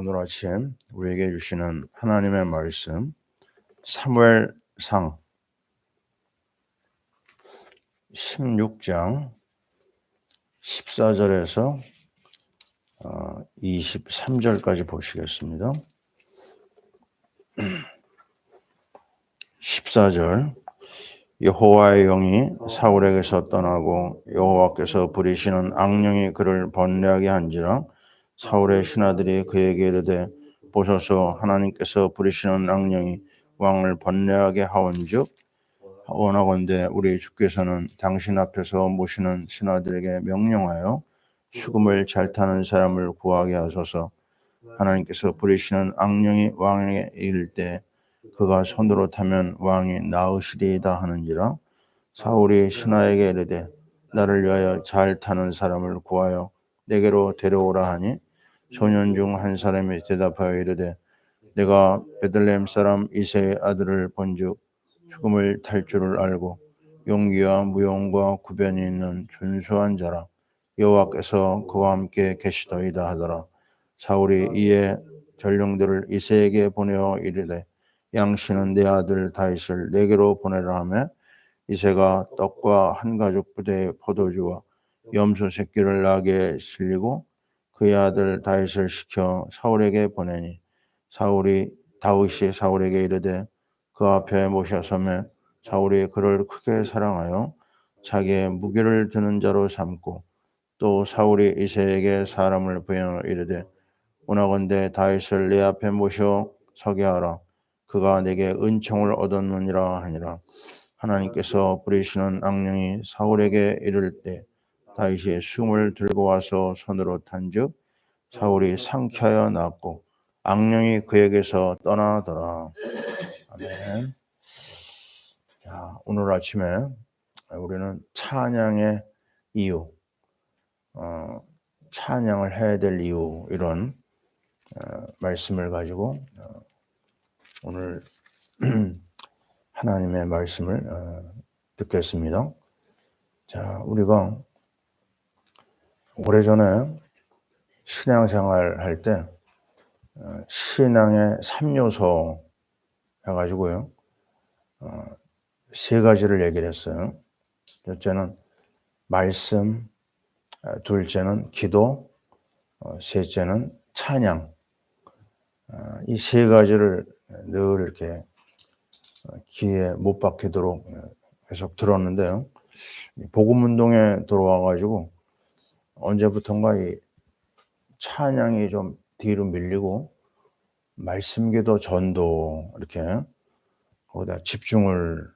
오늘 아침 우리에게 주시는 하나님의 말씀 사무엘상 16장 14절에서 23절까지 보시겠습니다. 14절 여호와의 영이 사울에게서 떠나고 여호와께서 부리시는 악령이 그를 번뇌하게 한지라 사울의 신하들이 그에게 이르되 보소서 하나님께서 부리시는 악령이 왕을 번뇌하게 하온즉 원하건대 우리 주께서는 당신 앞에서 모시는 신하들에게 명령하여 수금을 잘 타는 사람을 구하게 하소서. 하나님께서 부리시는 악령이 왕에게 이를 때 그가 손으로 타면 왕이 나으시리이다 하는지라 사울이 신하에게 이르되 나를 위하여 잘 타는 사람을 구하여 내게로 데려오라 하니 소년 중 한 사람이 대답하여 이르되 내가 베들레헴 사람 이세의 아들을 본즉 죽음을 탈 줄을 알고 용기와 무용과 구변이 있는 준수한 자라. 여호와께서 그와 함께 계시더이다 하더라. 사울이 이에 전령들을 이세에게 보내어 이르되 양씨는 내 아들 다윗을 내게로 보내라 하며 이세가 떡과 한 가죽 부대의 포도주와 염소 새끼를 나게 실리고 그의 아들 다윗을 시켜 사울에게 보내니 사울이 다윗이 사울에게 이르되 그 앞에 모셔서매 사울이 그를 크게 사랑하여 자기의 무기를 드는 자로 삼고 또 사울이 이세에게 사람을 보여 이르되 오나건대 다윗을 내 앞에 모셔 서게 하라. 그가 내게 은총을 얻었느니라 하니라. 하나님께서 부리시는 악령이 사울에게 이를 때 다윗이 숨을 들고 와서 손으로 탄즉 사울이 상쾌하여 낫고 악령이 그에게서 떠나더라. 아멘. 자, 오늘 아침에 우리는 찬양의 이유, 어, 찬양을 해야 될 이유 이런 어, 말씀을 가지고 어, 오늘 하나님의 말씀을 어, 듣겠습니다. 자, 우리가 오래전에 신앙생활 할때 어, 신앙의 3요소 해가지고요 어, 세 가지를 얘기를 했어요. 첫째는 말씀, 둘째는 기도, 셋째는 찬양. 이 세 가지를 늘 이렇게 귀에 못 박히도록 계속 들었는데요. 복음 운동에 들어와 가지고 언제부턴가 이 찬양이 좀 뒤로 밀리고 말씀기도 전도 이렇게 거기다 집중을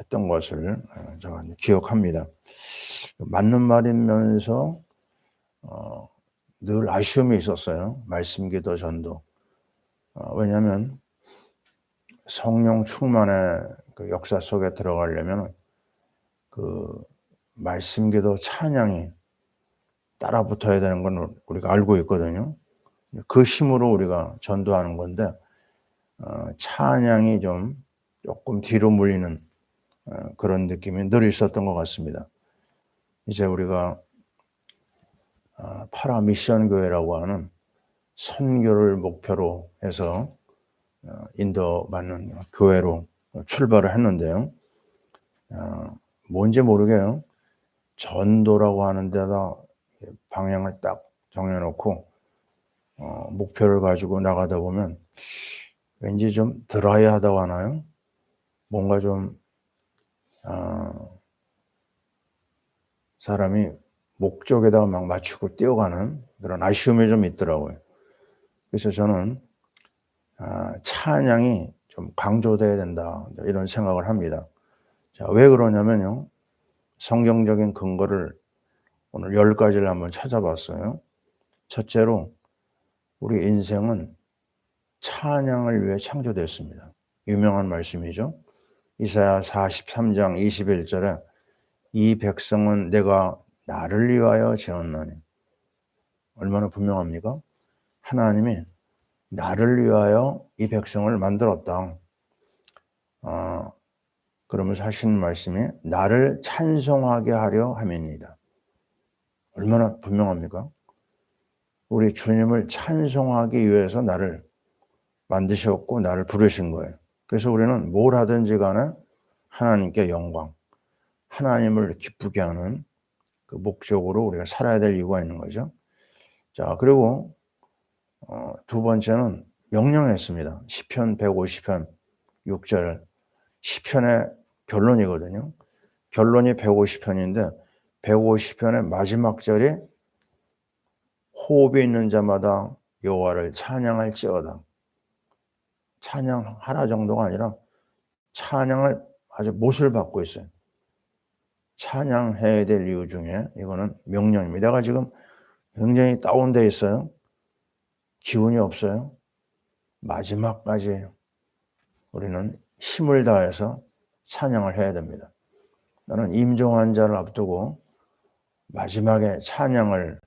했던 것을 어, 제가 기억합니다. 맞는 말이면서 어, 늘 아쉬움이 있었어요. 말씀기도 전도. 어, 왜냐하면 성령 충만의 그 역사 속에 들어가려면 그 말씀기도 찬양이 따라 붙어야 되는 건 우리가 알고 있거든요. 그 힘으로 우리가 전도하는 건데 어, 찬양이 좀 조금 뒤로 물리는 어, 그런 느낌이 늘 있었던 것 같습니다. 이제 우리가 어, 파라 미션 교회라고 하는 선교를 목표로 해서 어, 인도받는 교회로 출발을 했는데요. 어, 뭔지 모르게요. 전도라고 하는 데다 방향을 딱 정해놓고 어, 목표를 가지고 나가다 보면 왠지 좀 드라이하다고 하나요? 뭔가 좀 어, 사람이 목적에다가 막 맞추고 뛰어가는 그런 아쉬움이 좀 있더라고요. 그래서 저는 아, 찬양이 좀 강조돼야 된다 이런 생각을 합니다. 자, 왜 그러냐면요. 성경적인 근거를 오늘 열 가지를 한번 찾아봤어요. 첫째로 우리 인생은 찬양을 위해 창조됐습니다. 유명한 말씀이죠. 이사야 43장 21절에 이 백성은 내가 나를 위하여 지었나니 얼마나 분명합니까? 하나님이 나를 위하여 이 백성을 만들었다. 아, 그러면서 하시는 말씀이 나를 찬송하게 하려 함입니다. 얼마나 분명합니까? 우리 주님을 찬송하기 위해서 나를 만드셨고 나를 부르신 거예요. 그래서 우리는 뭘 하든지 간에 하나님께 영광, 하나님을 기쁘게 하는 그 목적으로 우리가 살아야 될 이유가 있는 거죠. 자, 그리고 어, 두 번째는 명령했습니다. 시편 150편 6절 시편의 결론이거든요. 결론이 150편인데 150편의 마지막 절이 호흡이 있는 자마다 여호와를 찬양할지어다. 찬양하라 정도가 아니라 찬양을 아주 못을 받고 있어요. 찬양해야 될 이유 중에 이거는 명령입니다. 내가 지금 굉장히 다운돼 있어요. 기운이 없어요. 마지막까지 우리는 힘을 다해서 찬양을 해야 됩니다. 나는 임종 환자를 앞두고 마지막에 찬양을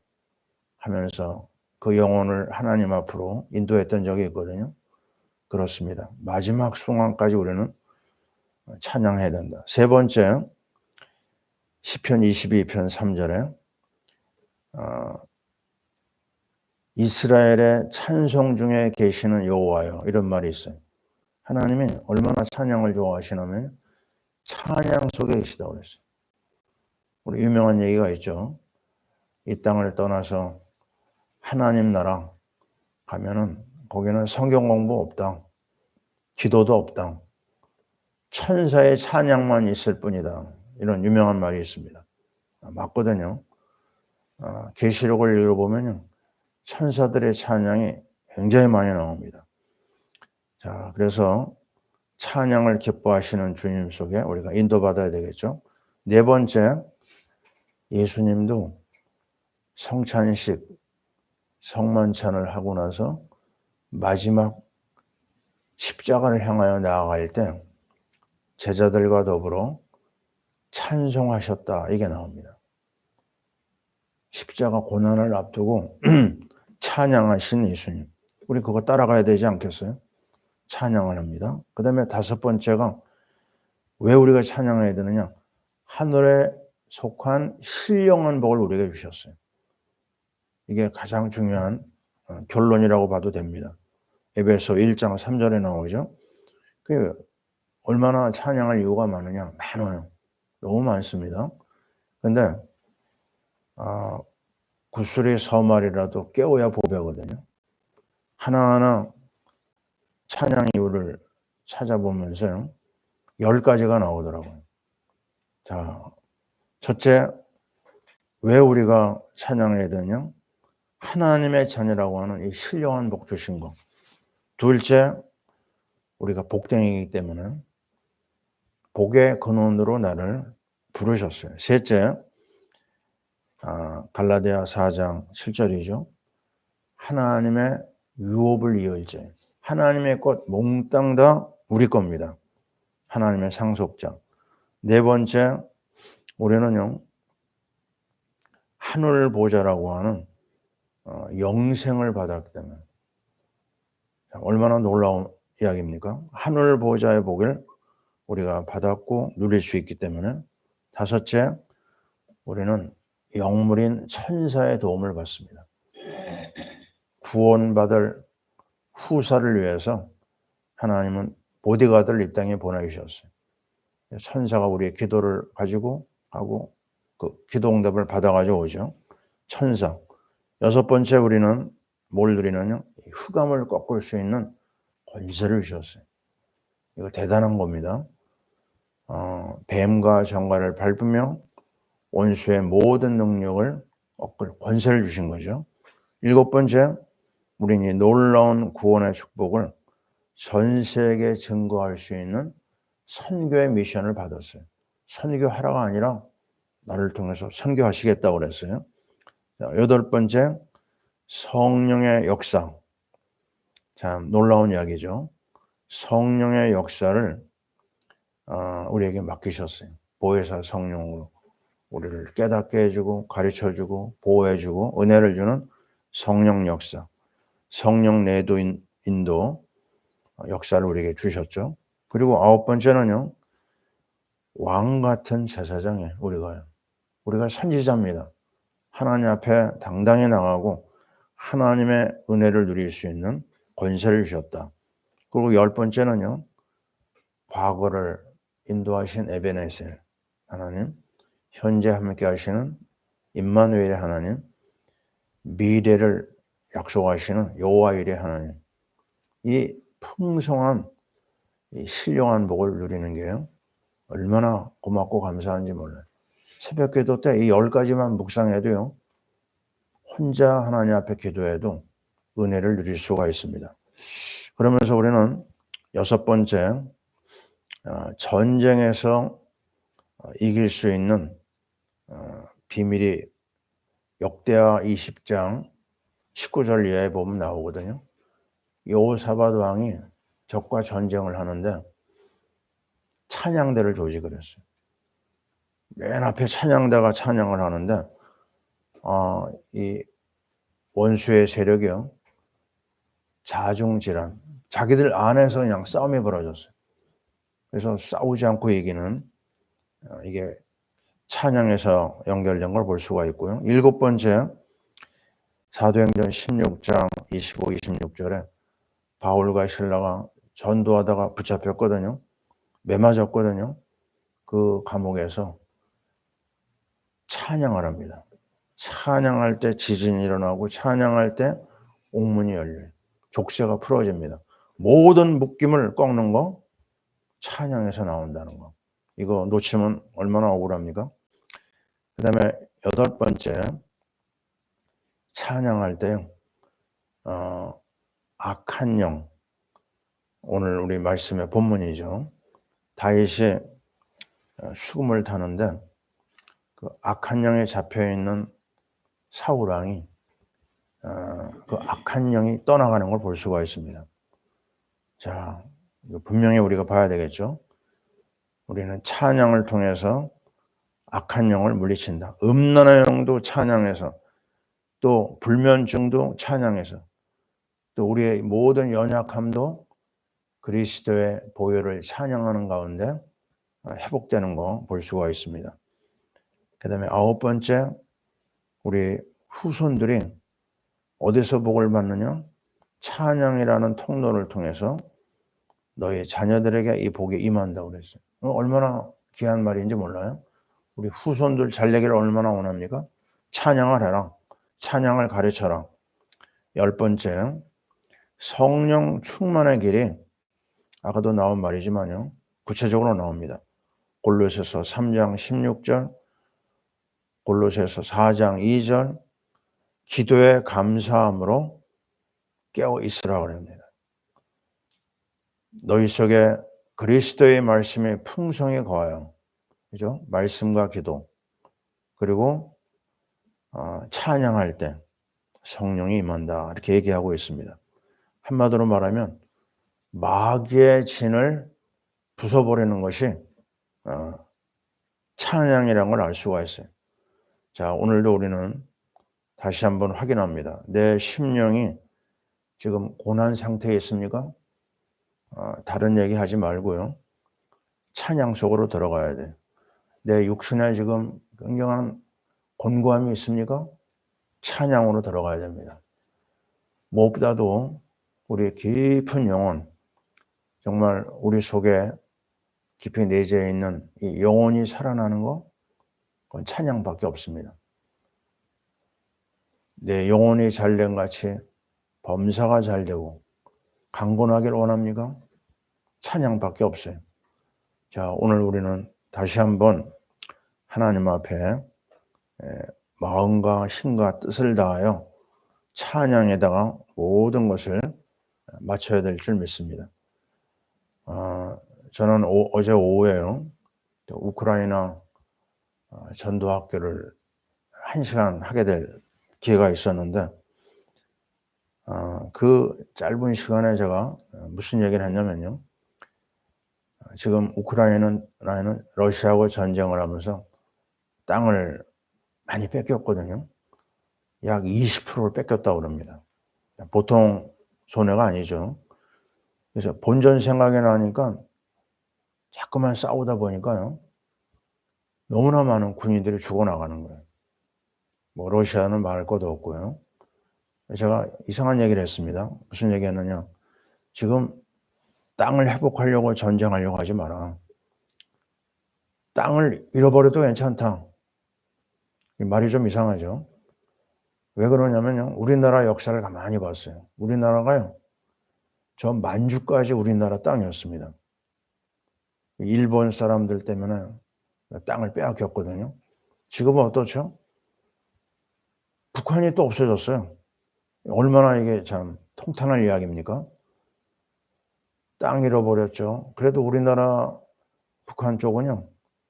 하면서 그 영혼을 하나님 앞으로 인도했던 적이 있거든요. 그렇습니다. 마지막 순간까지 우리는 찬양해야 된다. 세 번째, 시편 22편 3절에 어, 이스라엘의 찬송 중에 계시는 여호와여 이런 말이 있어요. 하나님이 얼마나 찬양을 좋아하시냐면 찬양 속에 계시다고 그랬어요. 우리 유명한 얘기가 있죠. 이 땅을 떠나서 하나님 나라 가면은 거기는 성경 공부 없다. 기도도 없다. 천사의 찬양만 있을 뿐이다. 이런 유명한 말이 있습니다. 맞거든요. 아, 계시록을 읽어보면요. 천사들의 찬양이 굉장히 많이 나옵니다. 자, 그래서 찬양을 기뻐하시는 주님 속에 우리가 인도받아야 되겠죠. 네 번째, 예수님도 성찬식, 성만찬을 하고 나서 마지막 십자가를 향하여 나아갈 때 제자들과 더불어 찬송하셨다. 이게 나옵니다. 십자가 고난을 앞두고 찬양하신 예수님. 우리 그거 따라가야 되지 않겠어요? 찬양을 합니다. 그 다음에 다섯 번째가 왜 우리가 찬양해야 되느냐? 하늘에 속한 신령한 복을 우리에게 주셨어요. 이게 가장 중요한 어, 결론이라고 봐도 됩니다. 에베소 1장 3절에 나오죠. 그 얼마나 찬양할 이유가 많으냐? 많아요. 너무 많습니다. 근데 아, 구슬이 서말이라도 깨워야 보배거든요. 하나하나 찬양 이유를 찾아보면서 열 가지가 나오더라고요. 자, 첫째, 왜 우리가 찬양해야 되냐? 하나님의 자녀라고 하는 이 신령한 복 주신 것. 둘째, 우리가 복댕이기 때문에 복의 근원으로 나를 부르셨어요. 셋째, 아, 갈라디아 4장 7절이죠. 하나님의 유업을 이을지 하나님의 것 몽땅 다 우리 겁니다. 하나님의 상속자. 네 번째, 우리는요, 하늘 보좌라고 하는 어, 영생을 받았기 때문에 얼마나 놀라운 이야기입니까? 하늘 보좌의 복을 우리가 받았고 누릴 수 있기 때문에 다섯째, 우리는 영물인 천사의 도움을 받습니다. 구원받을 후사를 위해서 하나님은 보디가드를 이 땅에 보내주셨어요. 천사가 우리의 기도를 가지고 하고 그 기도 응답을 받아가지고 오죠. 천사. 여섯 번째 우리는 뭘 누리느냐? 흑암을 꺾을 수 있는 권세를 주셨어요. 이거 대단한 겁니다. 어, 뱀과 정갈을 밟으며 원수의 모든 능력을 꺾을 권세를 주신 거죠. 일곱 번째, 우리는 이 놀라운 구원의 축복을 전 세계에 증거할 수 있는 선교의 미션을 받았어요. 선교하라가 아니라 나를 통해서 선교하시겠다고 그랬어요. 여덟 번째, 성령의 역사. 참 놀라운 이야기죠. 성령의 역사를 어, 우리에게 맡기셨어요. 보혜사 성령으로 우리를 깨닫게 해주고 가르쳐주고 보호해주고 은혜를 주는 성령 역사, 성령 내도 인도 역사를 우리에게 주셨죠. 그리고 아홉 번째는요, 왕 같은 제사장에 우리가 우리가 선지자입니다. 하나님 앞에 당당히 나가고 하나님의 은혜를 누릴 수 있는 권세를 주셨다. 그리고 열 번째는요. 과거를 인도하신 에베네셀 하나님, 현재 함께 하시는 임마누엘의 하나님, 미래를 약속하시는 여호와 일의 하나님. 이 풍성한 이 신령한 복을 누리는 게요. 얼마나 고맙고 감사한지 몰라요. 새벽 기도 때 이 열 가지만 묵상해도요. 혼자 하나님 앞에 기도해도 은혜를 누릴 수가 있습니다. 그러면서 우리는 여섯 번째 어, 전쟁에서 어, 이길 수 있는 어, 비밀이 역대하 20장 19절 이하에 보면 나오거든요. 요사바드 왕이 적과 전쟁을 하는데 찬양대를 조직을 했어요. 맨 앞에 찬양대가 찬양을 하는데 어, 이 원수의 세력이요 자중질환 자기들 안에서 그냥 싸움이 벌어졌어요. 그래서 싸우지 않고 이기는 어, 이게 찬양에서 연결된 걸 볼 수가 있고요. 일곱 번째 사도행전 16장 25, 26절에 바울과 신라가 전도하다가 붙잡혔거든요. 매맞았거든요. 그 감옥에서 찬양을 합니다. 찬양할 때 지진이 일어나고 찬양할 때 옥문이 열려요. 족쇄가 풀어집니다. 모든 묶임을 꺾는 거 찬양에서 나온다는 거. 이거 놓치면 얼마나 억울합니까? 그 다음에 여덟 번째 찬양할 때 어, 악한 영 오늘 우리 말씀의 본문이죠. 다윗이 어, 수금을 타는데 그 악한 영에 잡혀 있는 사울 왕이 어, 그 악한 영이 떠나가는 걸 볼 수가 있습니다. 자, 분명히 우리가 봐야 되겠죠. 우리는 찬양을 통해서 악한 영을 물리친다. 음란의 영도 찬양해서 또 불면증도 찬양해서 또 우리의 모든 연약함도 그리스도의 보혈을 찬양하는 가운데 회복되는 거 볼 수가 있습니다. 그 다음에 아홉 번째, 우리 후손들이 어디서 복을 받느냐? 찬양이라는 통로를 통해서 너희 자녀들에게 이 복이 임한다고 그랬어요. 얼마나 귀한 말인지 몰라요? 우리 후손들 잘 되기를 얼마나 원합니까? 찬양을 해라. 찬양을 가르쳐라. 열 번째, 성령 충만의 길이 아까도 나온 말이지만요. 구체적으로 나옵니다. 골로새서 3장 16절, 골로새서 4장 2절, 기도에 감사함으로 깨어 있으라 그럽니다. 너희 속에 그리스도의 말씀이 풍성히 거하여, 그죠? 말씀과 기도, 그리고 어, 찬양할 때 성령이 임한다 이렇게 얘기하고 있습니다. 한마디로 말하면 마귀의 진을 부숴버리는 것이 어, 찬양이라는 걸 알 수가 있어요. 자 오늘도 우리는 다시 한번 확인합니다. 내 심령이 지금 고난 상태에 있습니까? 어, 다른 얘기 하지 말고요. 찬양 속으로 들어가야 돼. 내 육신에 지금 굉장한 곤고함이 있습니까? 찬양으로 들어가야 됩니다. 무엇보다도 우리 깊은 영혼, 정말 우리 속에 깊이 내재해 있는 이 영혼이 살아나는 거, 그건 찬양밖에 없습니다. 내 영혼이 잘된 같이 범사가 잘 되고 강건하길 원합니까? 찬양밖에 없어요. 자, 오늘 우리는 다시 한번 하나님 앞에 마음과 힘과 뜻을 다하여 찬양에다가 모든 것을 맞춰야 될 줄 믿습니다. 어, 저는 오, 어제 오후에요. 우크라이나 어, 전도학교를 한 시간 하게 될 기회가 있었는데 어, 그 짧은 시간에 제가 무슨 얘기를 했냐면요. 지금 우크라이나는 러시아하고 전쟁을 하면서 땅을 많이 뺏겼거든요. 약 20%를 뺏겼다고 그럽니다. 보통 손해가 아니죠. 그래서 본전 생각이 나니까 자꾸만 싸우다 보니까요. 너무나 많은 군인들이 죽어나가는 거예요. 뭐 러시아는 말할 것도 없고요. 제가 이상한 얘기를 했습니다. 무슨 얘기 했느냐. 지금 땅을 회복하려고 전쟁하려고 하지 마라. 땅을 잃어버려도 괜찮다. 이 말이 좀 이상하죠. 왜 그러냐면요. 우리나라 역사를 가만히 봤어요. 우리나라가요. 저 만주까지 우리나라 땅이었습니다. 일본 사람들 때문에 땅을 빼앗겼거든요. 지금은 어떻죠? 북한이 또 없어졌어요. 얼마나 이게 참 통탄할 이야기입니까? 땅 잃어버렸죠. 그래도 우리나라 북한 쪽은요,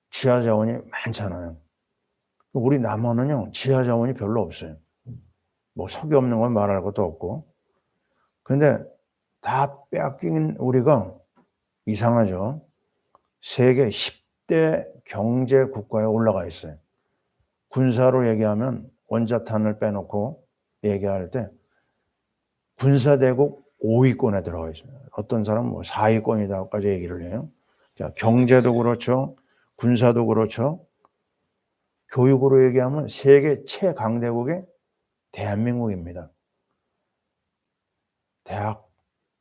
지하 자원이 많잖아요. 우리 남한은요, 지하 자원이 별로 없어요. 뭐 석유 없는 건 말할 것도 없고. 근데 다 빼앗긴 우리가 이상하죠. 세계 10대 경제 국가에 올라가 있어요. 군사로 얘기하면 원자탄을 빼놓고 얘기할 때 군사대국 5위권에 들어가 있습니다. 어떤 사람은 뭐 4위권이다까지 얘기를 해요. 자, 경제도 그렇죠. 군사도 그렇죠. 교육으로 얘기하면 세계 최강대국이 대한민국입니다. 대학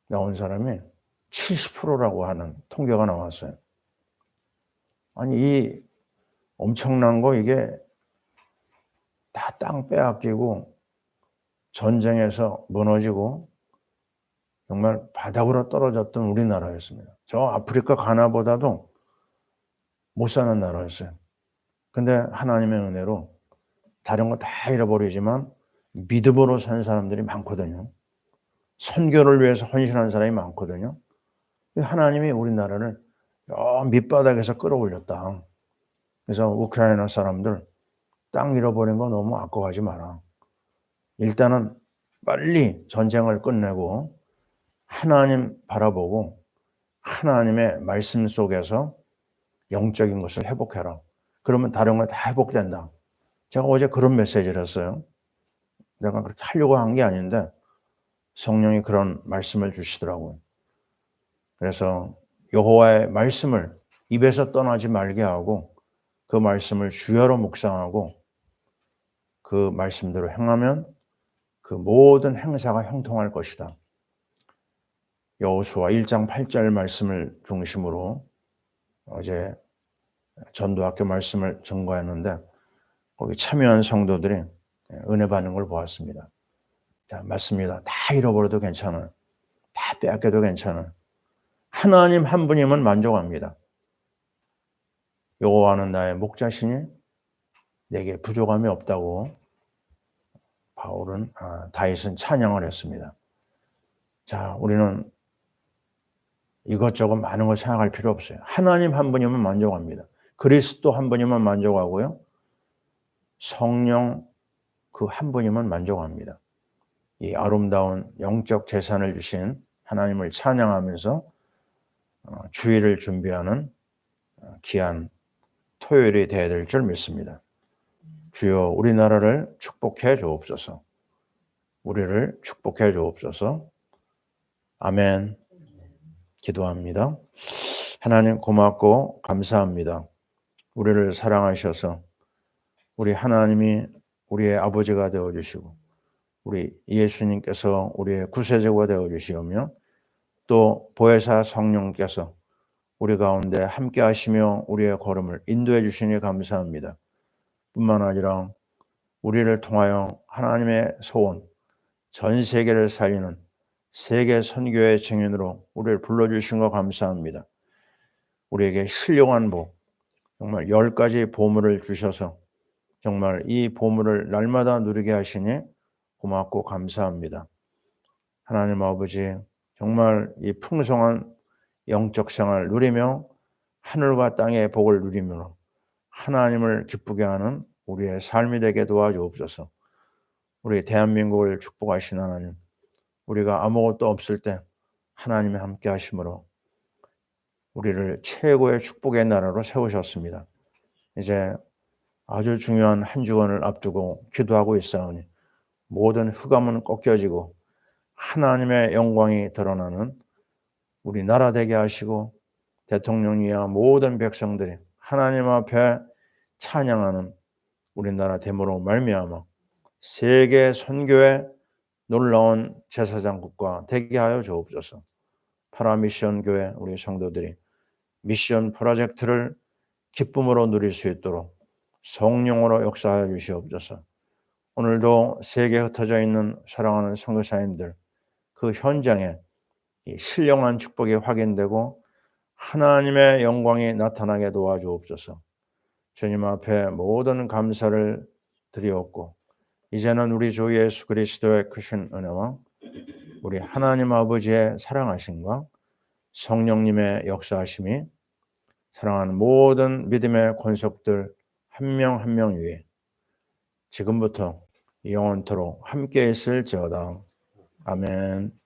나온 사람이 70%라고 하는 통계가 나왔어요. 아니, 이 엄청난 거 이게 다 땅 빼앗기고 전쟁에서 무너지고 정말 바닥으로 떨어졌던 우리나라였습니다. 저 아프리카 가나보다도 못 사는 나라였어요. 근데 하나님의 은혜로 다른 거 다 잃어버리지만 믿음으로 산 사람들이 많거든요. 선교를 위해서 헌신한 사람이 많거든요. 하나님이 우리나라를 밑바닥에서 끌어올렸다. 그래서 우크라이나 사람들 땅 잃어버린 거 너무 아까워하지 마라. 일단은 빨리 전쟁을 끝내고 하나님 바라보고 하나님의 말씀 속에서 영적인 것을 회복해라. 그러면 다른 거다 회복된다. 제가 어제 그런 메시지를 했어요. 내가 그렇게 하려고 한 게 아닌데 성령이 그런 말씀을 주시더라고요. 그래서 여호와의 말씀을 입에서 떠나지 말게 하고 그 말씀을 주여로 묵상하고 그 말씀대로 행하면 그 모든 행사가 형통할 것이다. 여호수아 1장 8절 말씀을 중심으로 어제 전도학교 말씀을 전거했는데 거기 참여한 성도들이 은혜 받는 걸 보았습니다. 자, 맞습니다. 다 잃어버려도 괜찮아요. 다 빼앗겨도 괜찮아요. 하나님 한 분이면 만족합니다. 여호와는 나의 목자시니 내게 부족함이 없다고 바울은 아, 다윗은 찬양을 했습니다. 자, 우리는 이것저것 많은 걸 생각할 필요 없어요. 하나님 한 분이면 만족합니다. 그리스도 한 분이면 만족하고요. 성령 그 한 분이면 만족합니다. 이 아름다운 영적 재산을 주신 하나님을 찬양하면서 어, 주일을 준비하는 어, 귀한 토요일이 되어야 될 줄 믿습니다. 주여 우리나라를 축복해 주옵소서. 우리를 축복해 주옵소서. 아멘. 기도합니다. 하나님 고맙고 감사합니다. 우리를 사랑하셔서 우리 하나님이 우리의 아버지가 되어 주시고 우리 예수님께서 우리의 구세주가 되어 주시오며 또 보혜사 성령께서 우리 가운데 함께 하시며 우리의 걸음을 인도해 주시니 감사합니다. 뿐만 아니라 우리를 통하여 하나님의 소원 전 세계를 살리는 세계 선교의 증인으로 우리를 불러주신 거 감사합니다. 우리에게 신령한 복, 정말 열 가지 보물을 주셔서 정말 이 보물을 날마다 누리게 하시니 고맙고 감사합니다. 하나님 아버지, 정말 이 풍성한 영적 생활을 누리며 하늘과 땅의 복을 누리며 하나님을 기쁘게 하는 우리의 삶이 되게 도와주옵소서. 우리 대한민국을 축복하신 하나님, 우리가 아무것도 없을 때 하나님이 함께 하심으로 우리를 최고의 축복의 나라로 세우셨습니다. 이제 아주 중요한 한 주간을 앞두고 기도하고 있사오니 모든 흑암은 꺾여지고 하나님의 영광이 드러나는 우리 나라 되게 하시고 대통령이야 모든 백성들이 하나님 앞에 찬양하는 우리나라 대모로 말미암아 세계 선교의 놀라운 제사장국과 되게 하여 주옵소서. 파라미션 교회 우리 성도들이 미션 프로젝트를 기쁨으로 누릴 수 있도록 성령으로 역사하여 주시옵소서. 오늘도 세계에 흩어져 있는 사랑하는 선교사님들 그 현장에 이 신령한 축복이 확인되고 하나님의 영광이 나타나게 도와주옵소서. 주님 앞에 모든 감사를 드리옵고 이제는 우리 주 예수 그리스도의 크신 은혜와 우리 하나님 아버지의 사랑하심과 성령님의 역사하심이 사랑하는 모든 믿음의 권속들 한 명 한명 위에 지금부터 영원토록 함께 있을지어다. 아멘.